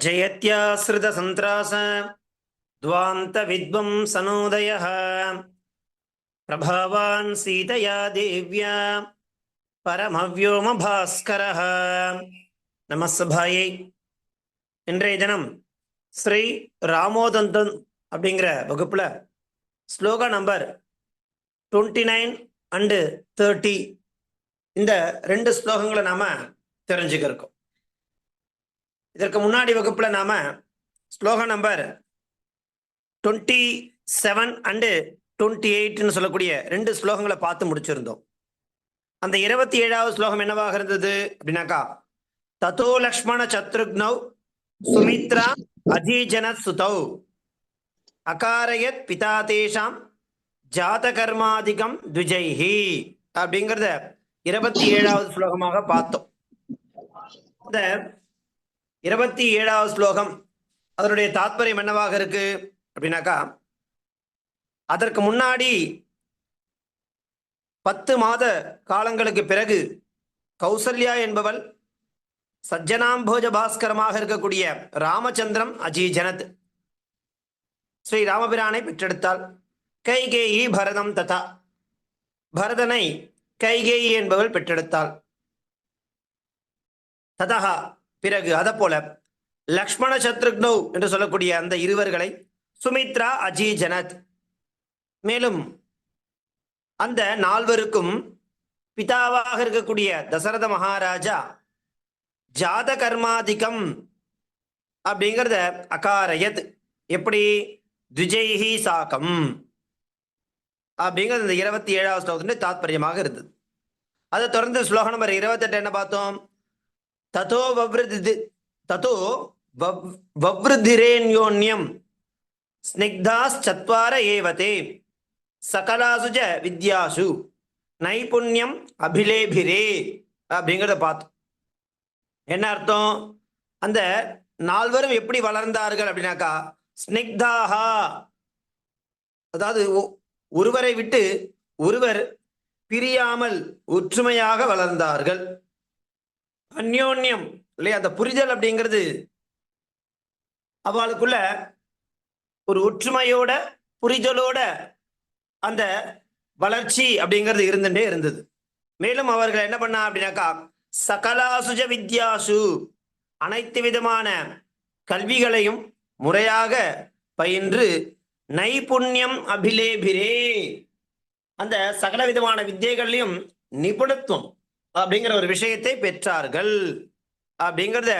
जयत्याश्रितसन्त्रास द्वान्तविद्वंसनोदयः प्रभावान् सीतया देव्या பரமவ்யோமபாஸ்கரः நமசபாயை இன்றைய தினம் ஸ்ரீ ராமோதந்தன் அப்படிங்கிற வகுப்புல shloka number twenty nine and thirty இந்த ரெண்டு ஸ்லோகங்களை நாம தெரிஞ்சுக்க இருக்கோம் இதற்கு முன்னாடி வகுப்புல நாம ஸ்லோக number twenty seven and twenty எயிட்னு சொல்லக்கூடிய ரெண்டு ஸ்லோகங்களை பார்த்து முடிச்சிருந்தோம். அந்த இருபத்தி ஏழாவது ஸ்லோகம் என்னவாக இருந்தது அப்படின்னாக்கா ததோ லக்ஷ்மண சத்ருக்னௌ சுமித்ரா அஜீஜன சுதௌ அகாரயத் பிதா தேஷாம் ஜாத கர்மாதிகம் துஜைஹி அப்படிங்கிறத இருபத்தி ஏழாவது ஸ்லோகமாக பார்த்தோம். இந்த இருபத்தி ஏழாவது ஸ்லோகம். அதனுடைய தாத்பரியம் என்னவாக இருக்கு? அப்படின்னாக்கா அதற்கு முன்னாடி பத்து மாத காலங்களுக்கு பிறகு கௌசல்யா என்பவள் சஜ்ஜனாம்போஜ பாஸ்கரமாக இருக்கக்கூடிய ராமச்சந்திரம் அஜீஜனத் ஸ்ரீ ராமபிரானை பெற்றெடுத்தாள். கைகேயி பரதம் ததா. பரதனை கைகேயி என்பவள் பெற்றெடுத்தாள். ததா பிறகு அதை போல லக்ஷ்மண சத்ருக்னோ என்று சொல்லக்கூடிய அந்த இருவர்களை சுமித்ரா அஜீஜனத் மேலும் அந்த நால்வருக்கும் பிதாவாக இருக்கக்கூடிய தசரத மகாராஜா ஜாத கர்மாதிகம் அப்படிங்கிறத அகாரயத். எப்படி? துஜைஹி சாக்கம் அப்படிங்கிறது இந்த இருபத்தி ஏழாவது ஸ்லோகத்தின் தாத்பரியமாக இருந்தது. அதை தொடர்ந்து ஸ்லோகம் நம்பர் இருபத்தெட்டு என்ன பார்த்தோம்? ததோ வவ்ருதி ததோ வவ்ருதிரேன்யோன்யம் ஸ்னிக்தாஸ் சத்வார ஏவதே சகலாசுஜ வித்யாசு நைபுண்யம் அபிலேபிரே அப்படிங்கிறத பார்த்தோம் என்ன அர்த்தம்? அந்த நால்வரும் எப்படி வளர்ந்தார்கள் அப்படின்னாக்கா ஸ்னிக்தாகா அதாவது ஒருவரை விட்டு ஒருவர் பிரியாமல் ஒற்றுமையாக வளர்ந்தார்கள். அந்யோன்யம். இல்லையா? அந்த புரிதல் அப்படிங்கிறது அவளுக்குள்ள ஒரு ஒற்றுமையோட புரிதலோட அந்த வளர்ச்சி அப்படிங்கிறது இருந்துட்டே இருந்தது. மேலும் அவர்கள் என்ன பண்ணா அப்படின்னாக்கா சகலாசுஜ வித்யாசு அனைத்து விதமான கல்விகளையும் முறையாக பயின்று நைபுண்ணியம் அபிலேபிரே. அந்த சகல விதமான வித்தியைகள்லையும் நிபுணத்துவம் அப்படிங்கிற ஒரு விஷயத்தை பெற்றார்கள். அப்படிங்கிறத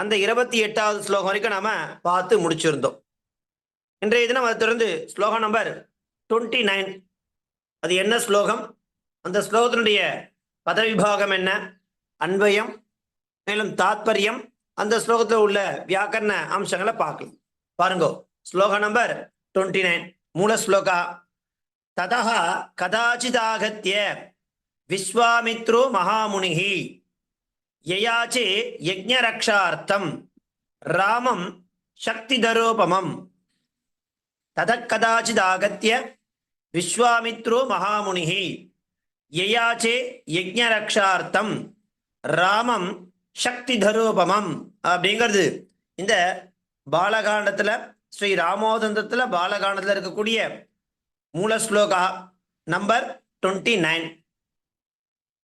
அந்த இருபத்தி எட்டாவது ஸ்லோகம் வரைக்கும் நாம பார்த்து முடிச்சிருந்தோம். இன்றைய தினம் அதை தொடர்ந்து ஸ்லோகம் நம்பர் டுவெண்ட்டி நைன் அது என்ன ஸ்லோகம்? அந்த ஸ்லோகத்தினுடைய பதவிபாகம் என்ன? அன்பயம் மேலும் தாத்பரியம் அந்த ஸ்லோகத்தில் உள்ள வியாக்கரண அம்சங்களை பார்க்கலாம். பாருங்கோ ஸ்லோக நம்பர் டுவெண்ட்டி நைன் மூல ஸ்லோகா ததா கதாச்சிதாகத்திய விஸ்வாமித்ரோ மகாமுனிகி. யயாச்சே யஜ்ஞரக்ஷார்த்தம். ராமம் சக்திதரோபமம். ததக்கதாச்சிதாகத்திய விஸ்வாமித்ரோ மகாமுனிகி. யயாச்சே யஜ்ஞரக்ஷார்த்தம். ராமம் சக்திதரோபமம். அப்படிங்கிறது. இந்த பாலகாண்டத்தில் ஸ்ரீ ராமோதந்தத்தில் பாலகாண்டத்தில் இருக்கக்கூடிய மூல ஸ்லோகா நம்பர் டுவெண்ட்டி நைன்.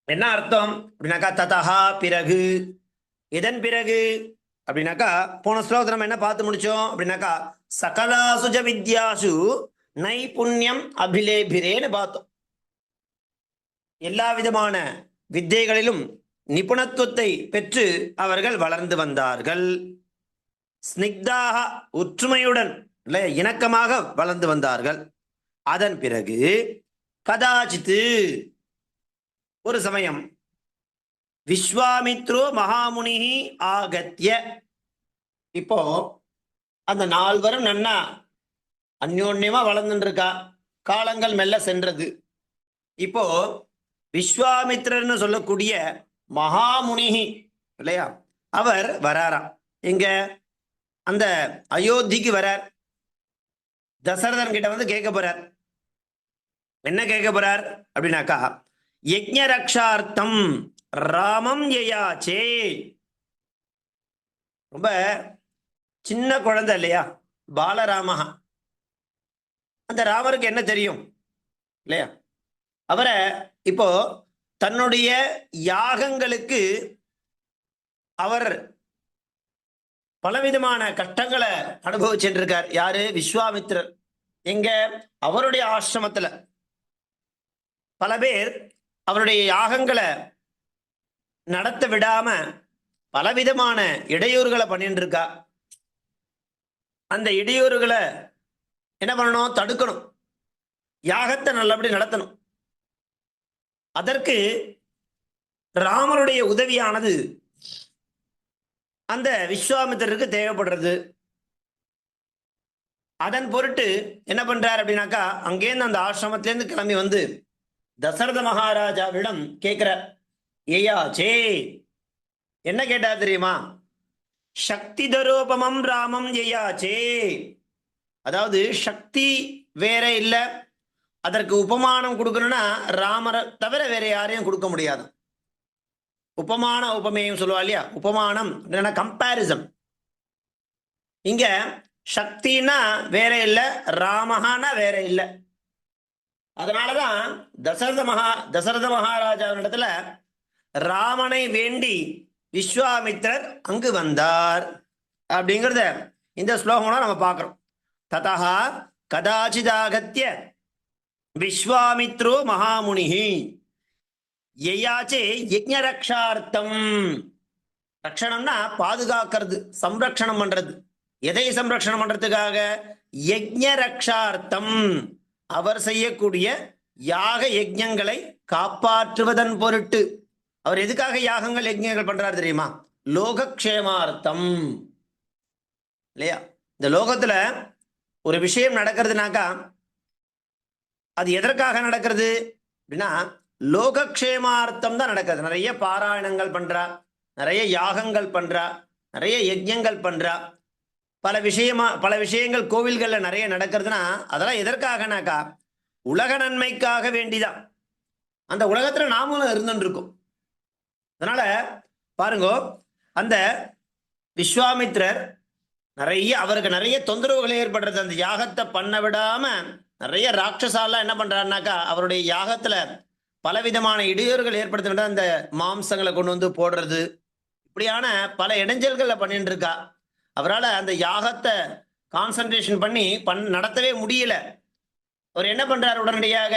என்ன அர்த்தம்? அப்படின்னாக்கா ததா பிறகு இதன் பிறகு அப்படின்னாக்கா போன ஸ்லோகத்தை நம்ம என்ன பார்த்து முடிச்சோம்? அப்படின்னாக்கா சகலாசுஜ வித்யாசு நைபுண்ணியம் அபிலேபிரேன்னு பார்த்தோம். எல்லா விதமான வித்தைகளிலும் நிபுணத்துவத்தை பெற்று அவர்கள் வளர்ந்து வந்தார்கள். ஸ்னிக்தாக ஒற்றுமையுடன் இணக்கமாக வளர்ந்து வந்தார்கள். அதன் பிறகு கதாச்சித்து ஒரு சமயம் விஸ்வாமித்ரோ மகாமுனி ஆகத்திய இப்போ அந்த நால்வரும் நன்னா அந்யோன்யமா வளர்ந்துட்டு இருக்கா காலங்கள் மெல்ல சென்றது. இப்போ விஸ்வாமித்ரர்னு சொல்லக்கூடிய மகாமுனிகி இல்லையா? அவர் வராராம். எங்க? அந்த அயோத்திக்கு வரார். தசரதன் கிட்ட வந்து கேட்க போறார். என்ன கேட்க போறார்? அப்படின்னாக்கா யஜ்ஞ ரக்ஷார்த்தம் ராமம் யயாச்சே. ரொம்ப சின்ன குழந்தை இல்லையா? பாலராமஹா. அந்த ராமருக்கு என்ன தெரியும்? இல்லையா? அவரை இப்போ தன்னுடைய யாகங்களுக்கு அவர் பலவிதமான கஷ்டங்களை அனுபவிச்சுட்டு இருக்கார் யாரு? விஸ்வாமித்ரர் எங்க? அவருடைய ஆசிரமத்துல. பல பேர் அவருடைய யாகங்களை நடத்த விடாம பலவிதமான இடையூறுகளை பண்ணிட்டு இருக்கா அந்த இடையூறுகளை என்ன பண்ணணும்? தடுக்கணும். யாகத்தை நல்லபடி நடத்தணும். அதற்கு ராமருடைய உதவியானது அந்த விஸ்வாமித்திரருக்கு தேவைப்படுறது. அதன் பொருட்டு என்ன பண்றார் அப்படின்னாக்கா அங்கேருந்து அந்த ஆசிரமத்திலேருந்து கிளம்பி வந்து தசரத மகாராஜாவிடம் கேட்கிறார் ஏயா சே என்ன கேட்டார் தெரியுமா? சக்தி தரோபமம் ராமம் ஏயாச்சே அதாவது சக்தி வேற இல்ல அதற்கு உபமானம் கொடுக்கணும்னா ராமரை தவிர வேற யாரையும் கொடுக்க முடியாது. உபமான உபமேயம் சொல்லுவா இல்லையா? உபமானம் அப்படின்னா கம்பேரிசன் இங்க சக்தினா வேற இல்ல ராமஹானா வேற இல்லை. அதனாலதான் தசரத மகா தசரத மகாராஜாவினிடத்துல ராமனை வேண்டி விஸ்வாமித்ரர் அங்கு வந்தார். அப்படிங்கிறத இந்த ஸ்லோகம்லாம் நம்ம பார்க்குறோம். ததா கதாச்சிதாகத்திய விஸ்வாமித்ரோ மகாமுனிஹி. யயாச்சே யஜ்ஞரக்ஷார்த்தம். ரக்ஷணம்னா பாதுகாக்கிறது சம்ரக்ஷணம் பண்றது. எதை சம்ரக்ஷணம் பண்றதுக்காக? யஜ்ஞரக்ஷார்த்தம். அவர் செய்யக்கூடிய யாக யஜ்ஞங்களை காப்பாற்றுவதன் பொருட்டு. அவர் எதுக்காக யாகங்கள் யஜ்யங்கள் பண்றாரு தெரியுமா? லோகக்ஷேமார்த்தம். இல்லையா? இந்த லோகத்துல ஒரு விஷயம் நடக்கிறதுனாக்கா அது எதற்காக நடக்கிறது? அப்படின்னா லோகக்ஷேமார்த்தம் தான் நடக்கிறது நிறைய பாராயணங்கள் பண்றா நிறைய யாகங்கள் பண்றா நிறைய யஜ்யங்கள் பண்றா. பல விஷயமா பல விஷயங்கள் கோவில்களில் நிறைய நடக்கிறதுனா அதெல்லாம் எதற்காகனாக்கா உலக நன்மைக்காக வேண்டிதான். அந்த உலகத்துல நாமளும் இருந்துட்டு அதனால பாருங்க அந்த விஸ்வாமித்ரர் நிறைய அவருக்கு நிறைய தொந்தரவுகள் ஏற்படுறது அந்த யாகத்தை பண்ண விடாம நிறைய ராட்சசாலாம் என்ன பண்றாருனாக்கா அவருடைய யாகத்துல பலவிதமான இடையூறுகள் ஏற்படுத்தின அந்த மாம்சங்களை கொண்டு வந்து போடுறது இப்படியான பல இடைஞ்சல்களை பண்ணிட்டு இருக்கா அவரால் அந்த யாகத்தை கான்சன்ட்ரேஷன் பண்ணி பண் நடத்தவே முடியல. அவர் என்ன பண்றார் உடனடியாக?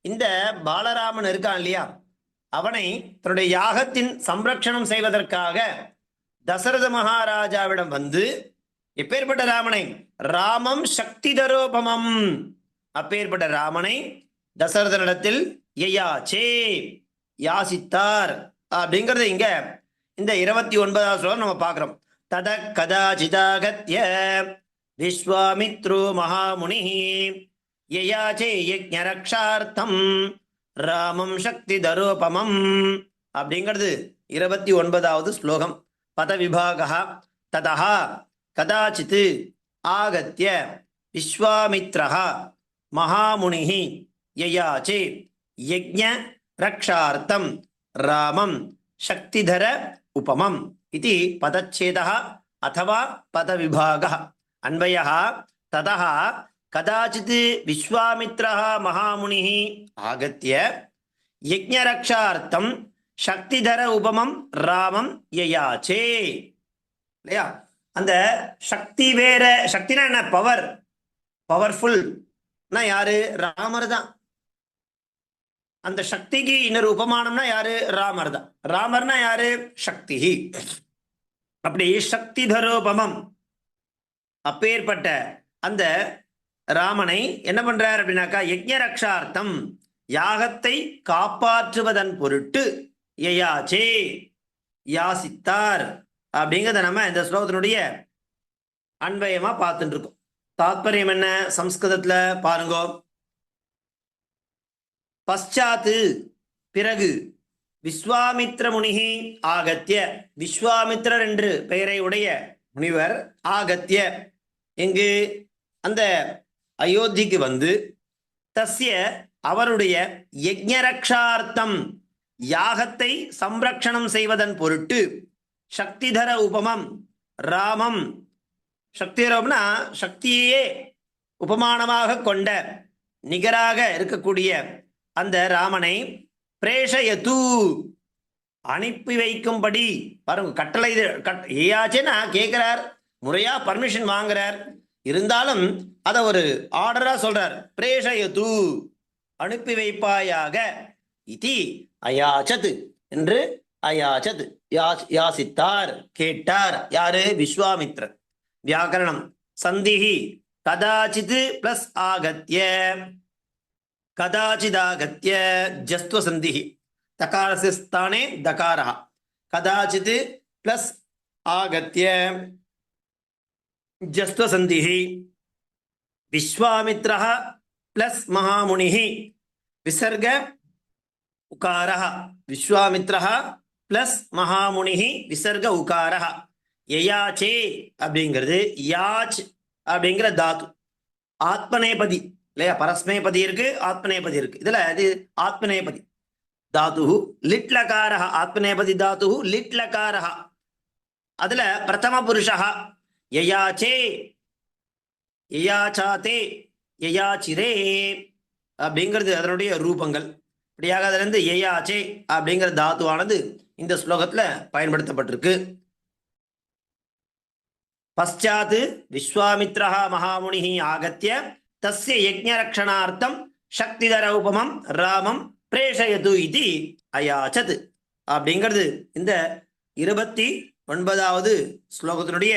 இந்த பாலராமன் இருக்கான் இல்லையா? அவனை தன்னுடைய யாகத்தின் சம்ரக்ஷணம் செய்வதற்காக தசரத மகாராஜாவிடம் வந்து எப்பேற்பட்ட ராமனை? ராமம் சக்தி தரோபமம் அப்பேற்பட்ட ராமனை தசரதனிடத்தில் யயாச்சே யாசித்தார். அப்படிங்கறத இங்க இந்த இருபத்தி ஒன்பதாவது ஸ்லோகம் நம்ம பார்க்குறோம். தத கதாச்சிதாகத்ய விஸ்வாமித்ரோ மகாமுனி யயாச்சே யஜரக்ஷார்த்தம் ராமம் சக்தி தரோபமம் அப்படிங்கிறது இருபத்தி ஒன்பதாவது ஸ்லோகம். பதவிபாகா ததா கதாச்சித் ஆகத்திய விஸ்வாமித்ரஹ மகாமுனிஹி யயாச்சே யஜ்ஞ ரக்ஷார்த்தம் ராமம் சக்திதர உபமம். இது பதச்சேதः அथवा பதவிபாக அன்வய ததா கதாச்சித் விஸ்வாமித்ரா மகாமுனி ஆகத்திய யஜரக்ஷார்த்தம் சக்திதர உபமம் ராமம் யயாச்சே இல்லையா? அந்த சக்தி வேற சக்தினா என்ன? பவர் பவர்ஃபுல் யாரு? ராமர் தான். அந்த சக்திக்கு இன்னொரு உபமானம்னா யாரு? ராமர் தான். ராமர்னா யாரு? சக்தி. அப்படி சக்தி தரோபமம் அப்பேற்பட்ட அந்த ராமனை என்ன பண்றார் அப்படின்னாக்கா யஜ்ஞ ரக்ஷார்த்தம் யாகத்தை காப்பாற்றுவதன் பொருட்டு யயாச்சே யாசித்தார் அப்படிங்கிறத நம்ம இந்த ஸ்லோகத்தினுடைய அன்வயமா பார்த்துட்டு இருக்கோம். தாத்பரியம் என்ன? சம்ஸ்கிருதத்துல பாருங்கோ. பశ్చాத்து பிறகு விஸ்வாமித்ர முனிகி ஆகத்திய விஸ்வாமித்ரர் என்று பெயரை உடைய முனிவர் ஆகத்திய எங்கு அந்த அயோத்திக்கு வந்து தஸ்ய அவருடைய யஜ்ஞரக்ஷார்த்தம் யாகத்தை சம்ரக்ஷணம் செய்வதன் பொருட்டு சக்திதர உபமம் ராமம். சக்திதரம்னா சக்தியே உபமானமாக கொண்ட நிகராக இருக்கக்கூடிய அந்த ராமனை பிரேஷயத்து. அனுப்பி வைக்கும்படி. பாருங்க கட்டளை கட் ஏயாச்சேன்னா கேட்கிறார் முறையா பர்மிஷன் வாங்குறார். இருந்தாலும் அத ஒரு ஆர்டரா சொல்றார். பிரேஷயத்து. அனுப்பி வைப்பாயாக. இதி அயாச்சது என்று அயாச்சது யாஸ்- யாசித்தார் கேட்டார். யாரு? விஸ்வாமித்ரர் வியாக்கரணம். சந்திஹி. கதாச்சித் பிளஸ் ஆகத்ய. कदाचिदागत्य जस्त्वसन्धिः, तकारस्य स्थाने दकारः। कदाचित् प्लस् आगत्य जस्त्वसन्धिः, विश्वामित्रः प्लस् महामुनिः, विसर्ग उकारः। विश्वामित्रः प्लस् महामुनिः, विसर्ग उकारः। ययाचे அப்படிங்கிறது யாச் அப்படிங்கிற धातु। ஆத்மநேபதி இல்லையா? பரஸ்மேபதி இருக்கு ஆத்மநேபதி இருக்கு. இதுல இது ஆத்மநேபதி தாத்து லிட்லகாரஹா ஆத்மநேபதி தாத்து லிட்லகாரஹா. அதுல பிரதம புருஷா யயாச்சே யயாச்சாத்தே யயாச்சிரே அப்படிங்கிறது அதனுடைய ரூபங்கள். இப்படியாக அதுல இருந்து யயாச்சே அப்படிங்கிற தாத்துவானது இந்த ஸ்லோகத்துல பயன்படுத்தப்பட்டிருக்கு. பశ్చాத் விஸ்வாமித்ரா மகாமுனி ஆகத்திய தஸ்ய யஜ்ஞரக்ஷணார்த்தம் சக்திதர உபமம் ராமம் பிரேஷயது இது அயாச்சது அப்படிங்கிறது இந்த இருபத்தி ஒன்பதாவது ஸ்லோகத்தினுடைய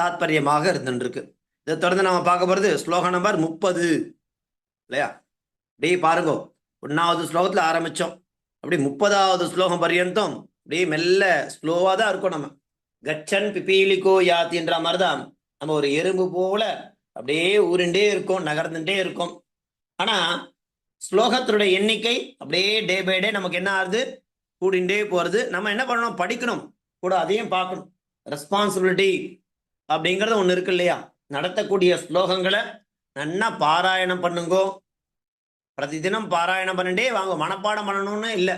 தாத்பரியமாக இருந்துருக்கு இதை தொடர்ந்து நம்ம பார்க்க போறது ஸ்லோகம் நம்பர் முப்பது. இல்லையா? அப்படியே பாருங்க. ஒன்னாவது ஸ்லோகத்துல ஆரம்பிச்சோம். அப்படி முப்பதாவது ஸ்லோகம் பரியந்தம் அப்படியே மெல்ல ஸ்லோவா தான் இருக்கும் நம்ம. கச்சன் பிபீலிகோ யாத்தின்ற மாதிரி தான் நம்ம ஒரு எறும்பு போல அப்படியே ஊருண்டே இருக்கும் நகர்ந்துட்டே இருக்கும். ஆனா ஸ்லோகத்தினுடைய எண்ணிக்கை அப்படியே டே பை டே நமக்கு என்ன ஆகுது கூடிண்டே போறது. நம்ம என்ன பண்ணணும்? படிக்கணும். கூட அதையும் பார்க்கணும். ரெஸ்பான்சிபிலிட்டி அப்படிங்கிறது ஒண்ணு இருக்கு இல்லையா? நடத்தக்கூடிய ஸ்லோகங்களை நல்லா பாராயணம் பண்ணுங்கோ. பிரதிதினம் பாராயணம் பண்ணிட்டே வாங்க. மனப்பாடம் பண்ணணும்னு இல்லை.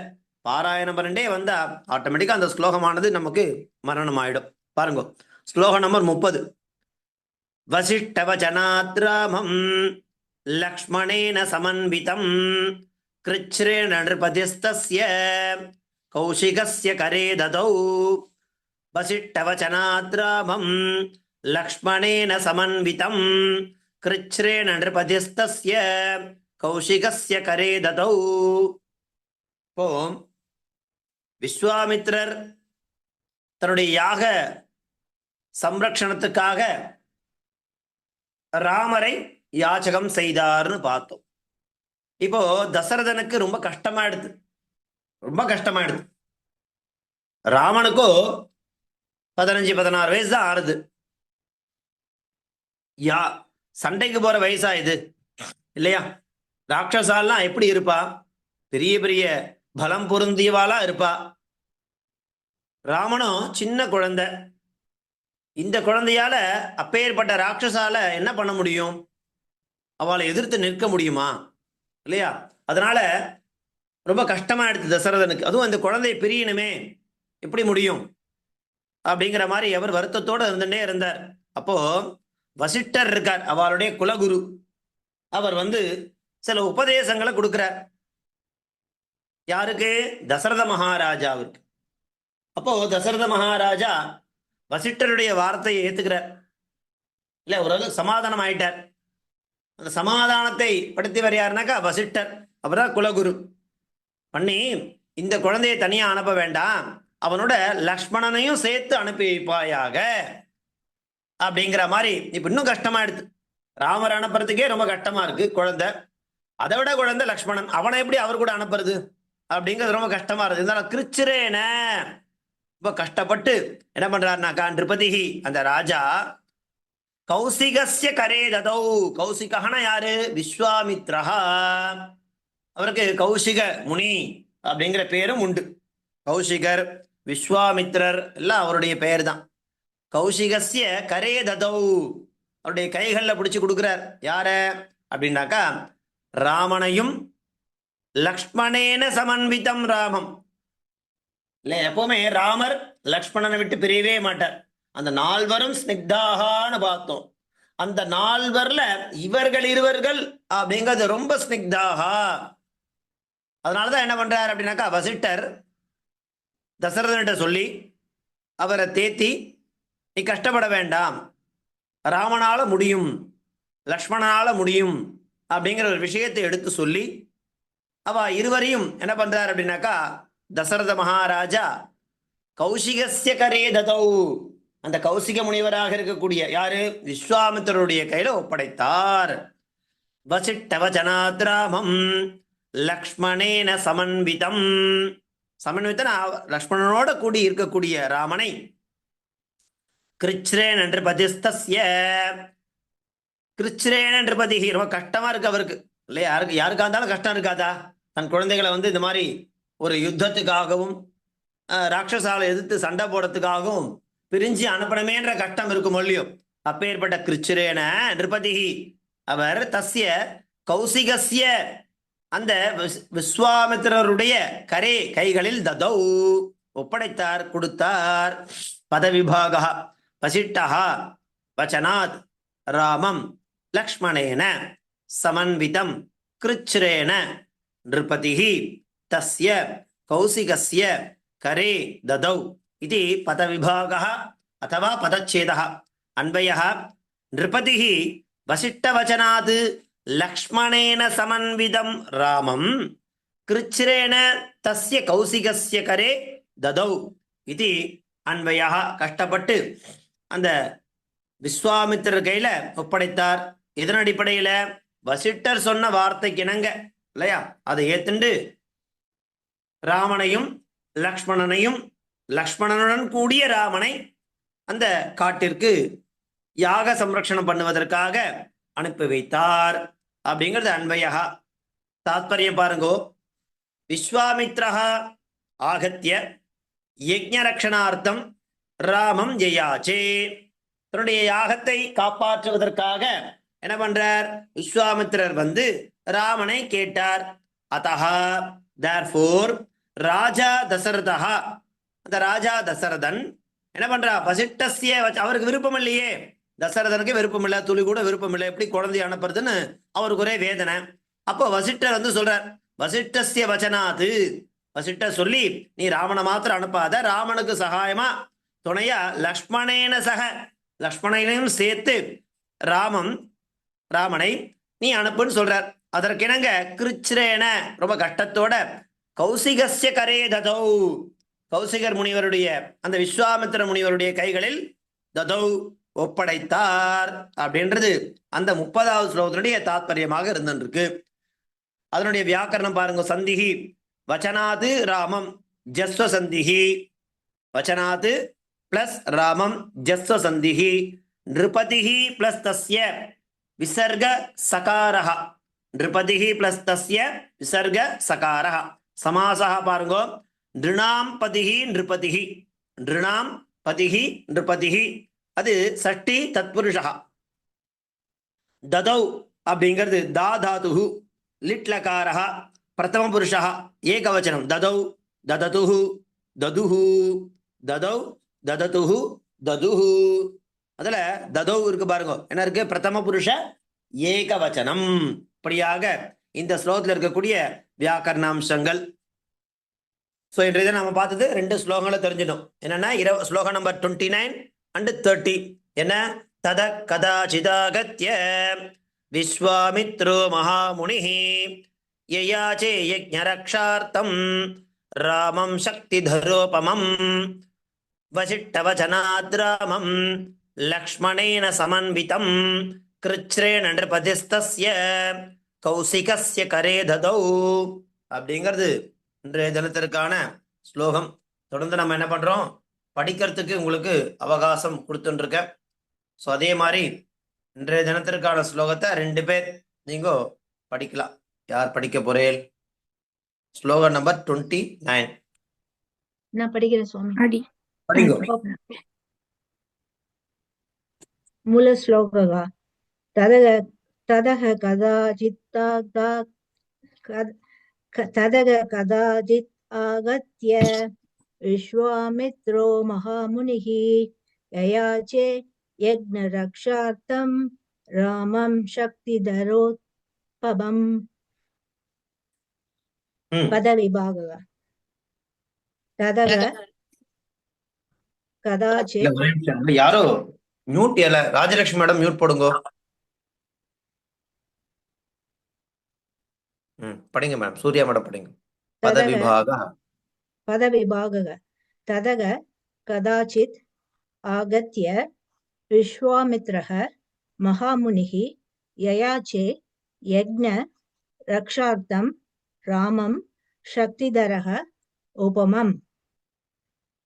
பாராயணம் பண்ணிட்டே வந்தா ஆட்டோமேட்டிக்கா அந்த ஸ்லோகமானது நமக்கு மரணம் ஆயிடும் பாருங்க. ஸ்லோகம் நம்பர் முப்பது. வசிஷ்டவச்சனாத்ராமம் லக்ஷ்மணேன சமன்விதம். கிருச்ரேண நிருபதிஸ்தஸ்ய கௌஷிகஸ்ய கரே ததௌ. வசிஷ்டவச்சனாத்ராமம் லக்ஷ்மணேன சமன்விதம். கிருச்ரேண நிருபதிஸ்தஸ்ய கௌஷிகஸ்ய கரே ததௌ. இப்போ விஸ்வாமித்ரர் தன்னுடைய யாக சம்ரக்ஷணத்துக்காக ராமரை யாச்சகம் செய்தார்னு பார்த்தோம். இப்போ தசரதனுக்கு ரொம்ப கஷ்டமாயிடுது. ரொம்ப கஷ்டமாயிடுது. ராமனுக்கோ பதினஞ்சு பதினாறு வயசு தான் ஆறுது. யா சண்டைக்கு போற வயசா இது இல்லையா? ராட்சசாலாம் எப்படி இருப்பா? பெரிய பெரிய பலம் பொருந்தியவாளா இருப்பா? ராமனும் சின்ன குழந்தை. இந்த குழந்தையால அப்பேற்பட்ட ராட்சசால என்ன பண்ண முடியும்? அவளை எதிர்த்து நிற்க முடியுமா? இல்லையா? அதனால ரொம்ப கஷ்டமா எடுத்து தசரதனுக்கு அதுவும் அந்த குழந்தையை பிரியணுமே எப்படி முடியும்? அப்படிங்கிற மாதிரி அவர் வருத்தத்தோடு இருந்துட்டே இருந்தார். அப்போ வசிஷ்டர் இருக்கார் அவளுடைய குலகுரு. அவர் வந்து சில உபதேசங்களை கொடுக்கிறார். யாருக்கு? தசரத மகாராஜாவிற்கு. அப்போ தசரத மகாராஜா வசிட்டருடைய வார்த்தையை ஏத்துக்கிறார் இல்ல ஓரளவு சமாதானம் ஆயிட்டார் அந்த சமாதானத்தை படுத்தியவர் யாருனாக்கா? வசிட்டர். அவர்தான் குலகுரு. பண்ணி இந்த குழந்தையை தனியா அனுப்ப வேண்டாம். அவனோட லக்ஷ்மணனையும் சேர்த்து அனுப்பி வைப்பாயாக. அப்படிங்கிற மாதிரி இப்ப இன்னும் கஷ்டமாயிடுது. ராமர் அனுப்புறதுக்கே ரொம்ப கஷ்டமா இருக்கு குழந்தை. அதை விட குழந்தை லக்ஷ்மணன். அவனை எப்படி அவர் கூட அனுப்புறது? அப்படிங்கிறது ரொம்ப கஷ்டமா இருக்கு. இருந்தாலும் கிருச்சிரேன. ரொம்ப கஷ்டப்பட்டு என்ன பண்றாருனாக்கா நிருபதிஹி அந்த ராஜா கௌசிகசிய கரே ததௌ. கௌசிகனா யாரு? விஸ்வாமித்ரஹா. அவருக்கு கௌசிக முனி அப்படிங்கிற பேரும் உண்டு. கௌசிகர் விஸ்வாமித்ரர் எல்லாம் அவருடைய பெயர் தான் கௌசிகசிய கரே ததௌ. அவருடைய கைகளில் பிடிச்சு கொடுக்குறார். யார? அப்படின்னாக்கா ராமனையும் லக்ஷ்மணேன சமன்விதம் ராமம். இல்ல எப்பவுமே ராமர் லக்ஷ்மணனை விட்டு பிரியவே மாட்டார். அந்த நால்வரும் ஸ்னிக்தாகான்னு பார்த்தோம். அந்த நால்வர்ல இவர்கள் இருவர்கள் அப்படிங்கிறது ரொம்ப ஸ்னிக்தாகா. அதனாலதான் என்ன பண்றாரு அப்படின்னாக்கா வசிட்டர் தசரதன்கிட்ட சொல்லி அவரை தேத்தி நீ கஷ்டப்பட வேண்டாம். ராமனால முடியும். லக்ஷ்மணனால முடியும். அப்படிங்கிற ஒரு விஷயத்தை எடுத்து சொல்லி அவ இருவரையும் என்ன பண்றாரு அப்படின்னாக்கா தசரத மகாராஜா கௌசிகஸ்ய கரே ததௌ. அந்த கௌசிக முனிவராக இருக்கக்கூடிய யாரு? விஸ்வாமித்தருடைய கையில ஒப்படைத்தார். வசிட்டவ ஜனாதிராமம் லக்ஷ்மணேன சமன்விதம். சமன்விதன் லக்ஷ்மணனோட கூடி இருக்கக்கூடிய ராமனை கிருச்ரேன் என்று பதிஸ்தஸ்ய. கிருச்ரேன் என்று பதி ரொம்ப கஷ்டமா இருக்கு அவருக்கு. இல்லையா? யாருக்கு யாருக்கா இருந்தாலும் கஷ்டம் இருக்காதா? தன் குழந்தைகளை வந்து இந்த மாதிரி ஒரு யுத்தத்துக்காகவும் அஹ், ராட்சசாலை எதிர்த்து சண்டை போடுறதுக்காகவும் பிரிஞ்சு அனுப்பணுமேன்ற கஷ்டம் இருக்கும் இல்லையோ? அப்பேற்பட்ட கிருச்சிரேன நிருபதி அவர் தஸ்ய கௌசிகசிய அந்த விஸ்- விஸ்வாமித்திரருடைய கரே கைகளில் ததௌ. ஒப்படைத்தார் கொடுத்தார். பதவிபாக வசிட்டா வச்சனாத் ராமம் லக்ஷ்மணேன சமன்விதம் கிருச்ரேன நிருபதிகி தஸ்ய கௌசிகஸ்ய கரே ததௌ இது பதவிபாகः அத்தவா பதச்சேதः அன்வயः நிருபதிः வசிட்டவச்சனாத் லக்ஷ்மணேன சமன்விதம் ராமம் கிருச்சிரேண தஸ்ய கௌசிகஸ்ய கரே ததௌ இது அன்வையாக கஷ்டப்பட்டு அந்த விஸ்வாமித்திரர் கையில ஒப்படைத்தார்। இதன் அடிப்படையில வசிட்டர் சொன்ன வார்த்தைக்கு இணங்க இல்லையா? அதை ஏத்துண்டு ராமனையும் லக்ஷ்மணனையும் லக்ஷ்மணனுடன் கூடிய ராமனை அந்த காட்டிற்கு யாக சம்ரக்ஷணம் பண்ணுவதற்காக அனுப்பி வைத்தார். அப்படிங்கிறது அன்வயா தாத்பரியம் பாருங்கோ. விஸ்வாமித்ரஹா ஆகத்திய யஜ்ஞரக்ஷணார்த்தம் ராமம் ஜெயாச்சே. தன்னுடைய யாகத்தை காப்பாற்றுவதற்காக என்ன பண்றார்? விஸ்வாமித்திரர் வந்து ராமனை கேட்டார். அத்தஹா தேர்ஃபோர் ராஜா தசரதா அந்த ராஜா தசரதன் என்ன பண்றா? வசிட்டஸ்ய வச்ச- அவருக்கு விருப்பம் இல்லையே. தசரதனுக்கு விருப்பம் இல்லை துளி கூட விருப்பம் இல்லை எப்படி குழந்தை அனுப்புறதுன்னு அவருக்கு ஒரே வேதனை. அப்போ வசிட்டர் வந்து சொல்றார் வசிட்டஸ்ய வச்சனாது. வசிட்ட சொல்லி நீ ராமனை மாத்திரம் அனுப்பாத ராமனுக்கு சகாயமா துணையா லக்ஷ்மணேன சக. லக்ஷ்மணனையும் சேர்த்து ராமம் ராமனை நீ அனுப்புன்னு சொல்றார். அதற்கிணங்க கிருச்சிரேன ரொம்ப கட்டத்தோட கௌசிகசிய கரே ததௌ. கௌசிகர் முனிவருடைய அந்த விஸ்வாமித்திர முனிவருடைய கைகளில் ததௌ ஒப்படைத்தார் அப்படின்றது அந்த முப்பதாவது ஸ்லோகத்தினுடைய தாத்பரியமாக இருந்துருக்கு அதனுடைய வியாக்கரணம் பாருங்க சந்திகி வச்சனாது ராமம் ஜஸ்வ சந்திகி வச்சனாது பிளஸ் ராமம் ஜஸ்வ சந்திகி நிருபதிகி பிளஸ் தஸ்ய விசர்க சகாரஹ. நிருபதிகி பிளஸ் தஸ்ய விசர்க சகாரஹ. சமாசः பாருங்கோ. நிருணாம் பதிகி நிருபதிகி. நிருணாம் பதிகி நிருபதிகி. அது சஷ்டி தத்புருஷா. ததௌ அப்படிங்கிறது தா தாதுஹு. லிட்லகாரஹ பிரதம புருஷா. ஏகவச்சனம். ததௌ தததுஹு ததுஹு. ததௌ தததுஹு ததுஹு. அதுல ததௌ இருக்கு பாருங்க. என்ன இருக்கு? பிரதம புருஷ ஏகவச்சனம். இப்படியாக இந்த ஸ்லோகத்தில் இருக்கக்கூடிய வியாக்கரணாம்சங்கள். ஸோ இன்றைய நம்ம பார்த்தது ரெண்டு ஸ்லோகங்களை தெரிஞ்சிடும் என்னன்னா இரவு ஸ்லோகம் number twenty nine and thirty என்ன? தத கதாச்சிதாகத்ய விஸ்வாமித்ரோ மகாமுனி. யயாச்சே யஜரக்ஷார்த்தம் ராமம் சக்திதரோபமம் வசிட்டவச்சனாத் ராமம் லக்ஷ்மணேன சமன்விதம் கிருச்ரேண நிருபதிஸ்தஸ்ய கௌசிகசிய கரே ததௌ. அப்படிங்கிறது இன்றைய தினத்திற்கான ஸ்லோகம். தொடர்ந்து நம்ம என்ன பண்றோம்? படிக்கிறதுக்கு உங்களுக்கு அவகாசம் கொடுத்துருக்க ஸோ அதே மாதிரி இன்றைய தினத்திற்கான ஸ்லோகத்தை ரெண்டு பேர் நீங்க படிக்கலாம். யார் படிக்க போறேன் ஸ்லோகம் நம்பர் டுவெண்ட்டி நைன். படிக்கிறேன் சுவாமி. மூல ஸ்லோகா ததக ததக கதாச்சித் तदग कदाचित् आगत्य विश्वामित्रो महामुनिः ययाचे यज्ञरक्षार्थं रामं शक्तिधरोत्पमम् ம் पदविभागः ततः இல்ல कदाचित् ஒரே நிமிஷம் இல்ல, யாரோ மியூட் ஏல ராஜலட்சுமி மேடம் மியூட் போடுங்க படிங்க மேம் சூர்யா மேடம் படிங்க. பதவிபாக பதவிபாக ததக. கதாச்சித். ஆகத்ய. விஸ்வாமித்ரக. மகாமுனிகி. யயாச்சே. யஜ்ஞ ரக்ஷார்த்தம். ராமம். சக்திதரக. உபமம்.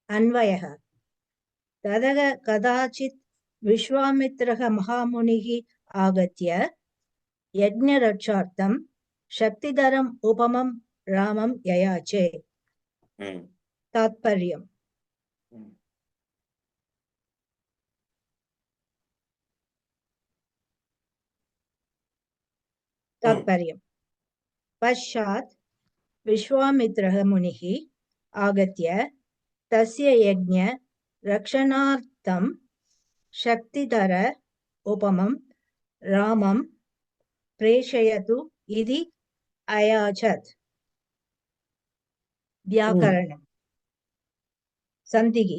அன்வயக. ததக. கதாச்சித். விஸ்வாமித்ரக. மகாமுனிகி. ஆகத்ய. யஜ்ஞரட்சார்த்தம் சக்திதரம் உபமம் ராமம் யயாச்சே. தாத்பரியம். தாத்பரியம். பஷாத் விஸ்வாமித்ரக முனிகி ஆகத்ய தஸ்ய யஜ்ஞ ரக்ஷணார்த்தம் சக்திதர உபமம் ராமம் பிரேஷயது இது अयाचत् व्याकरणम् सन्धिः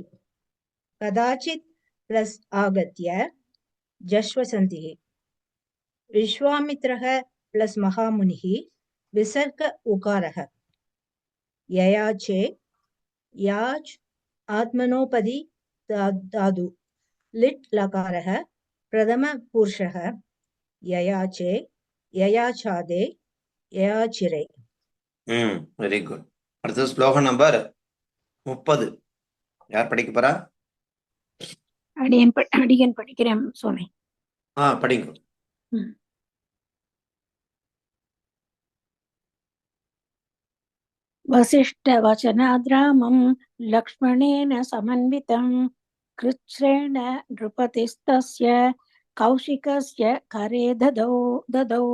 कदाचित् प्लस् आगत्य जश्वसन्धिः विश्वामित्रः प्लस् महामुनिः विसर्ग उकारः। ययाचे याच् आत्मनोपदी धातु लिट् लकारः प्रथमपुरुषः। ययाचे ययाचादे ययाचिरे ம் வெரி குட் அடுத்தது ஸ்லோகம் நம்பர் முப்பது யார் படிக்க போறா அடியன் ப- அடியன் படிக்கிறேன் சுவாமி ஆ படிங்க वसिष्ठवचनाद् रामं लक्ष्मणेन समन्वितं कृच्छ्रेण नृपतिस्तस्य कौशिकस्य करे ददौ ददौ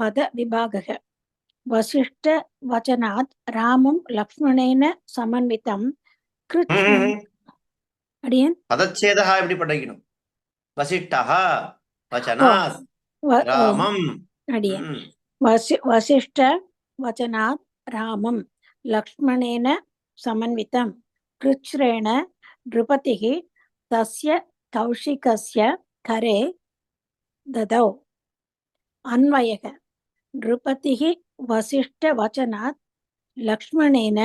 பத விபாகக. வசிஷ்ட வச்சனாத் ராமம் லக்ஷ்மணேன சமன்விதம் அடியன்? பதச்சேதா எப்படி படிக்கணும்? வசிஷ்டஹா வச்சனாத் ராமம். அடியன். வசிஷ்ட வச்சனாத் ராமம் லக்ஷ்மணேன சமன்விதம் கிருச்ரேண நிருபதிகி தஸ்ய கௌஷிகஸ்ய கரே ததௌ. அன்வயக. नृपतिः वसिष्ठवचनात् लक्ष्मणेन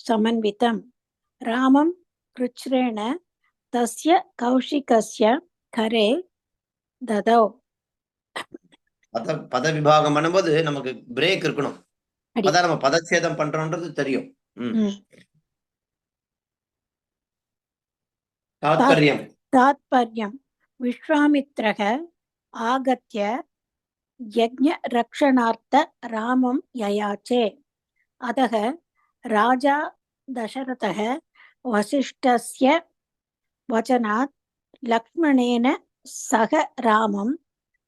समन्वितं रामं कृच्छ्रेण तस्य कौशिकस्य करे ददौ பத பத விபாகம் பண்ணும்போது நமக்கு பிரேக் இருக்கணும் அடி. அதான் நம்ம பதச்சேதம் பண்றோம்ன்றது தெரியும் ம் ம். தாத்பரியம் तात्पर्यं विश्वामित्रः யஜ்ஞ ரக்ஷணார்த்த ராமம் யயாச்சே. அதக ராஜா தசரதக வசிஷ்டஸ்ய வச்சனாத் லக்ஷ்மணேன சக ராமம்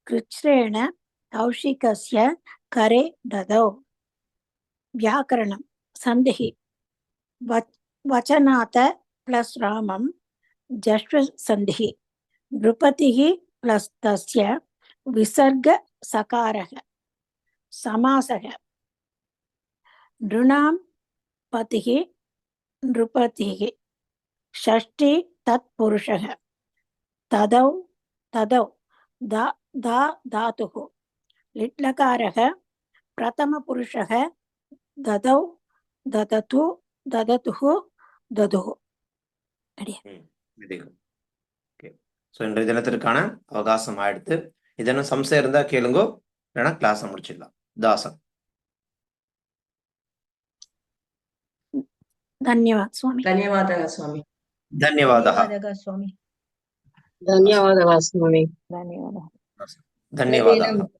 கிருச்ரேண கௌஷிகஸ்ய கரே ததோ. வியாக்கரணம் சந்திஹி வச்சநாத பிளஸ் ராமம் ஜஸ்வ சந்திஹி நிருபதிஹி பிளஸ் தஸ்ய விசர்க சகாரக சமாசக. நிருணாம் பதிகி நிருபதிகி ஷஷ்டி தத் புருஷக. ததௌ ததௌ. தா தா தாத்துகு லிட்லகாரக பிரதம புருஷக. ததௌ ததது தததுகு ததுகு. ஸோ இன்றைய தினத்திற்கான அவகாசம் அடுத்து எதனா சம்சை இருந்தா கேளுங்க இல்லைன்னா கிளாஸை முடிச்சிடலாம் தாசன் ధన్యవాద స్వామి. ధన్యవాదాలు స్వామి. ధన్యవాద. స్వామి. ధన్యవాదాలు స్వామి. ధన్యవాద. ధన్యవాదాలు